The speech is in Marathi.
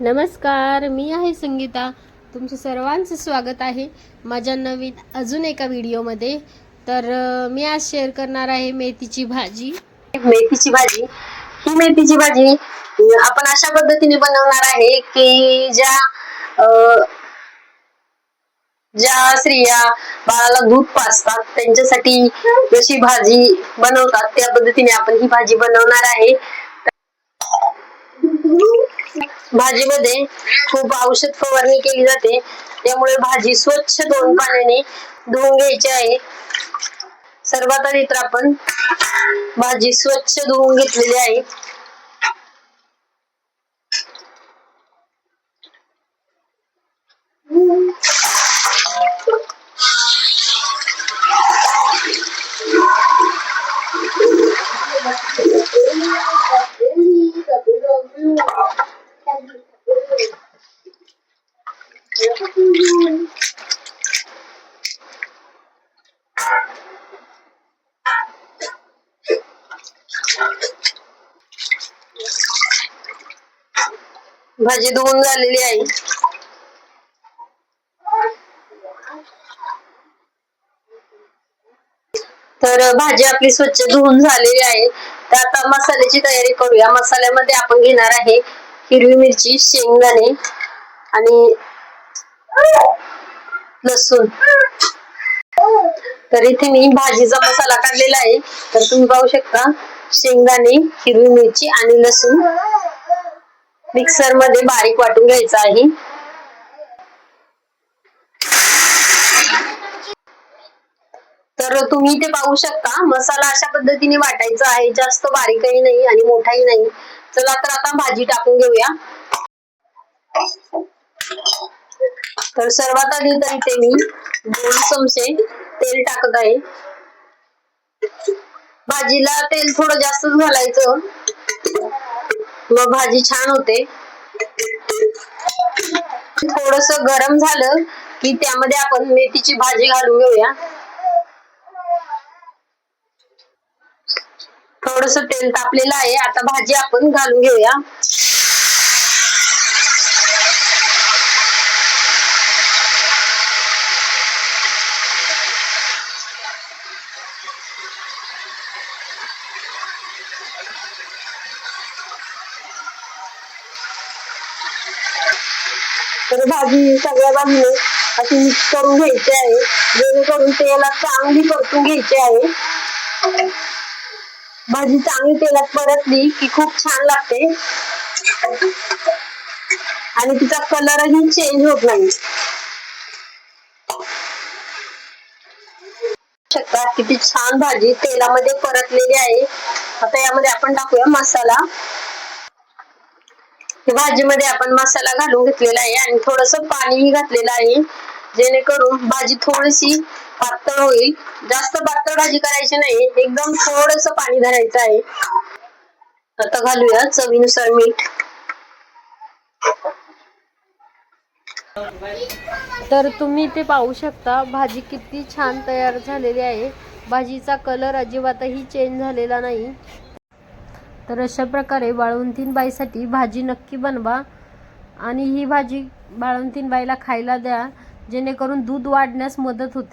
नमस्कार मी आहे संगीता. तुमचं सर्वांचं स्वागत आहे माझ्या नवीन अजून एका व्हिडिओमध्ये. तर मी आज शेअर करणार आहे मेथीची भाजी. मेथीची भाजी. ही मेथीची भाजी आपण अशा पद्धतीने बनवणार आहे की ज्या अं, ज्या स्त्रिया बाळाला दूध पाजतात त्यांच्यासाठी जशी भाजी बनवतात त्या पद्धतीने आपण ही भाजी बनवणार आहे. भाजीमध्ये खूप औषध फवारणी केली जाते. त्यामुळे भाजी स्वच्छ दोन पाण्याने धुवून घ्यायची आहे. सर्वात आधी तर आपण भाजी स्वच्छ धुवून घेतलेली आहे. भाजी धुवून झालेली आहे. तर भाजी आपली स्वच्छ धुवून झालेली आहे. तर आता मसाल्याची तयारी करूया. मसाल्यामध्ये आपण घेणार आहे हिरवी मिरची शेंगदाणे आणि लसूण. तर इथे मी भाजीचा मसाला काढलेला आहे. तर तुम्ही पाहू शकता शेंगदाणे हिरवी मिरची आणि लसूण. मिक्सरमध्ये बारीक वाटून घ्यायचा आहे. तर तुम्ही इथे पाहू शकता मसाला अशा पद्धतीने वाटायचा आहे. जास्त बारीकही नाही आणि मोठाही नाही. चला तर आता भाजी टाकून घेऊया. तर सर्वात आधी तर इथे मी दोन चमचे तेल टाकत आहे. भाजीला तेल थोडं जास्तच घालायचं. मग भाजी छान होते. थोडस गरम झालं की त्यामध्ये आपण मेथीची भाजी घालून घेऊया. थोडस तेल तापलेलं आहे. आता भाजी आपण घालून घेऊया. तर भाजी सगळ्या बाजूने अशी मिक्स करून घ्यायची आहे. जेणेकरून तेलात चांगली परतून घ्यायची आहे. भाजी चांगली तेलात परतली की खूप छान लागते. आणि तिचा कलरही चेंज होत नाही. शकता किती छान भाजी तेलामध्ये परतलेली आहे. आता यामध्ये आपण टाकूया मसाला. भाजीमध्ये आपण मसाला घालून घेतलेला आहे आणि थोडस पाणीही घातलेलं आहे. जेणेकरून भाजी थोडीशी पातळ होईल. जास्त पातळ भाजी करायची नाही एकदम थोडस पाणी धरायचं आहे. आता घालूया चवीनुसार मीठ. तर तुम्ही ते पाहू शकता भाजी किती छान तयार झालेली आहे. भाजीचा कलर अजिबातही चेंज झालेला नाही. तर अशा प्रकारे बाळवंतीन बाईसाठी भाजी नक्की बनवा आणि ही भाजी बाळवंतीन बाईला खायला द्या जेणेकरून दूध वाढण्यास मदत होते.